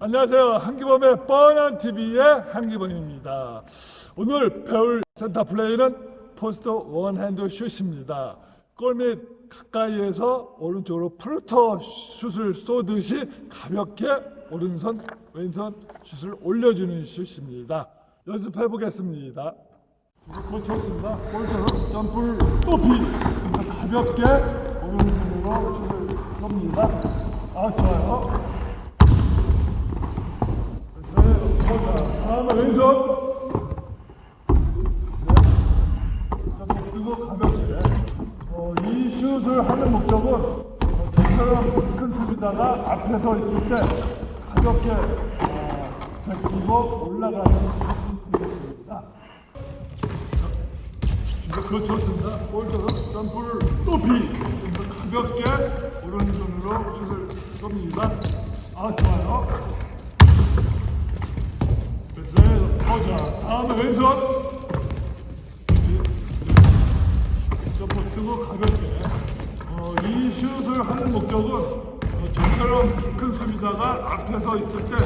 안녕하세요. 한기범의 뻔한 TV의 한기범입니다. 오늘 배울 센터 플레이는 포스트 원핸드 슛입니다. 골 및 가까이에서 오른쪽으로 플루터 슛을 쏘듯이 가볍게 오른손 왼손 슛을 올려주는 슛입니다. 연습해 보겠습니다. 골 쳤습니다. 골처럼 점프를 높이 가볍게 오른손으로 슛을 쏩니다. 아 좋아요. 다음에 왼손. 네. 뜨고 가볍게. 어, 이 슛을 하는 목적은 어, 저처럼 큰 수비다가 앞에 서 있을 때 가볍게 어, 제끼고 올라가는 슛이 되겠습니다. 그거 좋습니다. 오른손으로 점프를 높이 좀 가볍게 오른손으로 슛을 쏩니다. 아 좋아요. 됐어요. 보자. 다음에 왼손. 점프 뜨고 가볍게. 어, 이 슛을 하는 목적은 어, 저처럼 큰 수비다가 앞에 서 있을 때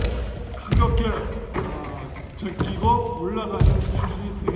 가볍게 어, 제끼고 올라가는 슛이 되겠습니다.